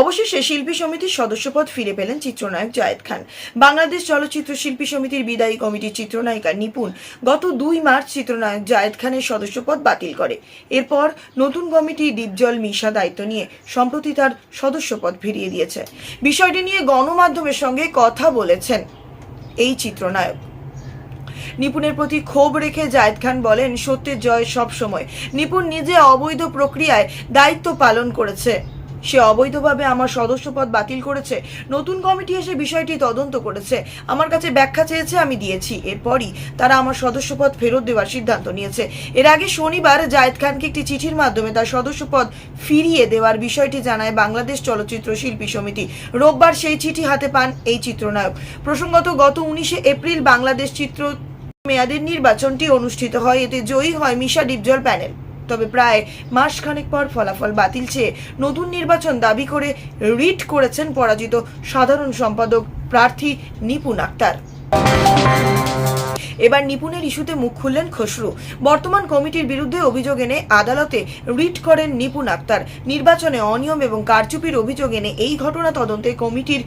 অবশেষে শিল্পী সমিতির সদস্যপদ ফিরে পেলেন চিত্রনায়ক জায়েদ খান। বাংলাদেশ চলচ্চিত্র শিল্পী সমিতির বিদায়ী কমিটির চিত্রনায়িকা নিপুণ গত দুই মার্চ চিত্রনায়ক জায়েদ খানের সদস্যপদ বাতিল করে। এরপর নতুন কমিটি দীপজল মিশা দায়িত্ব নিয়ে সম্প্রতি তার সদস্যপদ ফিরিয়ে দিয়েছে। বিষয়টি নিয়ে গণমাধ্যমের সঙ্গে কথা বলেছেন এই চিত্রনায়ক। নিপুণের প্রতি ক্ষোভ রেখে জায়েদ খান বলেন, সত্যের জয় সব সময় নিপুণ নিজে অবৈধ প্রক্রিয়ায় দায়িত্ব পালন করেছে। সে অবৈধভাবে আমার সদস্যপদ বাতিল করেছে। নতুন কমিটি এসে বিষয়টি তদন্ত করেছে। আমার কাছে ব্যাখ্যা চেয়েছে, আমি দিয়েছি। এরপরই তারা আমার সদস্যপদ ফেরত দেওয়ার সিদ্ধান্ত নিয়েছে। এর আগে শনিবার জায়েদ খানকে একটি চিঠির মাধ্যমে তার সদস্যপদ ফিরিয়ে দেওয়ার বিষয়টি জানায় বাংলাদেশ চলচ্চিত্র শিল্পী সমিতি। রোববার সেই চিঠি হাতে পান এই চিত্রনায়ক। প্রসঙ্গত, গত উনিশে এপ্রিল বাংলাদেশ চিত্র মেয়াদের নির্বাচনটি অনুষ্ঠিত হয়। এতে জয়ী হয় মিশা ডিপজল প্যানেল। তবে প্রায় মাসখানেক পর ফলাফল বাতিল চেয়ে নতুন নির্বাচন দাবি করে রিট করেছেন পরাজিত সাধারণ সম্পাদক প্রার্থী নিপুণ আক্তার। এবার নিপুণের ইস্যুতে মুখ খুললেন খসরু। বর্তমান কমিটির বিরুদ্ধে অভিযোগ এনে আদালতে রিট করেন নিপুণ আক্তার। নির্বাচনে অনিয়ম এবং কারচুপির অভিযোগ এনে এই ঘটনা তদন্তে কমিটির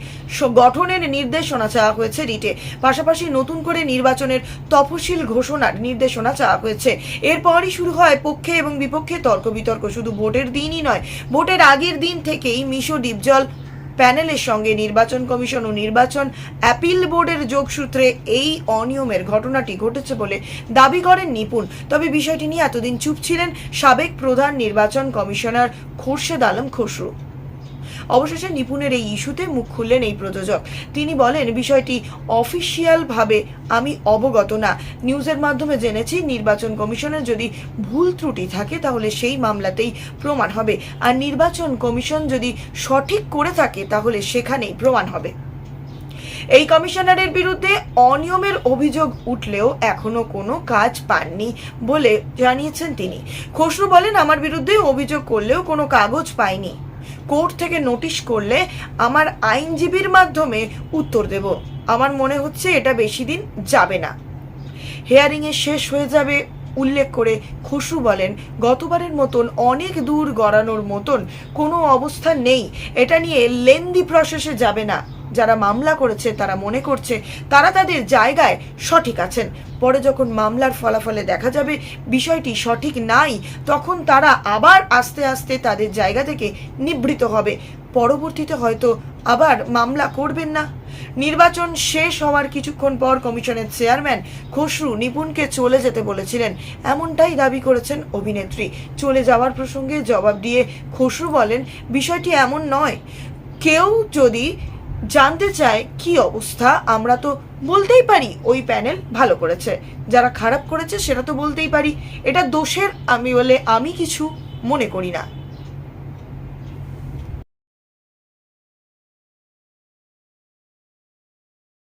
গঠনের নির্দেশনা চাওয়া হয়েছে রিটে। পাশাপাশি নতুন করে নির্বাচনের তফসিল ঘোষণার নির্দেশনা চাওয়া হয়েছে। এরপরই শুরু হয় পক্ষে এবং বিপক্ষে তর্ক বিতর্ক। শুধু ভোটের দিনই নয়, ভোটের আগের দিন থেকেই মিশো ডিপজল প্যানেলের সঙ্গে নির্বাচন কমিশন ও নির্বাচন অ্যাপিল বোর্ডের যোগসূত্রে এই অনিয়মের ঘটনাটি ঘটেছে বলে দাবি করেন নিপুণ। তবে বিষয়টি নিয়ে এতদিন চুপ ছিলেন সাবেক প্রধান নির্বাচন কমিশনার খোরশেদ আলম খসরু। অবশেষে নিপুণের এই ইস্যুতে মুখ খুললেন এই প্রযোজক। তিনি বলেন, বিষয়টি অফিসিয়ালভাবে আমি অবগত না। নিউজের মাধ্যমে জেনেছি, নির্বাচন কমিশনের যদি ভুল ত্রুটি থাকে, তাহলে সেই মামলাতেই প্রমাণ হবে। আর নির্বাচন কমিশন যদি সঠিক করে থাকে, তাহলে সেখানেই প্রমাণ হবে। এই কমিশনারের বিরুদ্ধে অনিয়মের অভিযোগ উঠলেও এখনও কোনো কাজ পাননি বলে জানিয়েছেন তিনি। খসরু বলেন, আমার বিরুদ্ধে অভিযোগ করলেও কোনো কাগজ পাইনি। কোর্ট থেকে নোটিশ করলে আমার আইনজীবীর মাধ্যমে উত্তর দেব। আমার মনে হচ্ছে এটা বেশি দিন যাবে না। হেয়ারিংয়ে শেষ হয়ে যাবে, উল্লেখ করে খুশু বলেন, গতবারের মতন অনেক দূর গড়ানোর মতন কোনো অবস্থা নেই। এটা নিয়ে লেন্দি প্রসেসে যাবে না। যারা মামলা করেছে, তারা মনে করছে তারা তাদের জায়গায় সঠিক আছেন। পরে যখন মামলার ফলাফলে দেখা যাবে বিষয়টি সঠিক নাই, তখন তারা আবার আস্তে আস্তে তাদের জায়গা থেকে নিবৃত হবে। পরবর্তীতে হয়তো আবার মামলা করবেন না। নির্বাচন শেষ হওয়ার কিছুক্ষণ পর কমিশনের চেয়ারম্যান খসরু নিপুণকে চলে যেতে বলেছিলেন। এমনটাই দাবি করেছেন অভিনেত্রী। চলে যাওয়ার প্রসঙ্গে জবাব দিয়ে খসরু বলেন, বিষয়টি এমন নয়। কেউ যদি জানতে চায় কি অবস্থা, আমরা তো বলতেই পারি ওই প্যানেল ভালো করেছে। যারা খারাপ করেছে, সেটা তো বলতেই পারি। এটা দোষের আমি বলে আমি কিছু মনে করি না।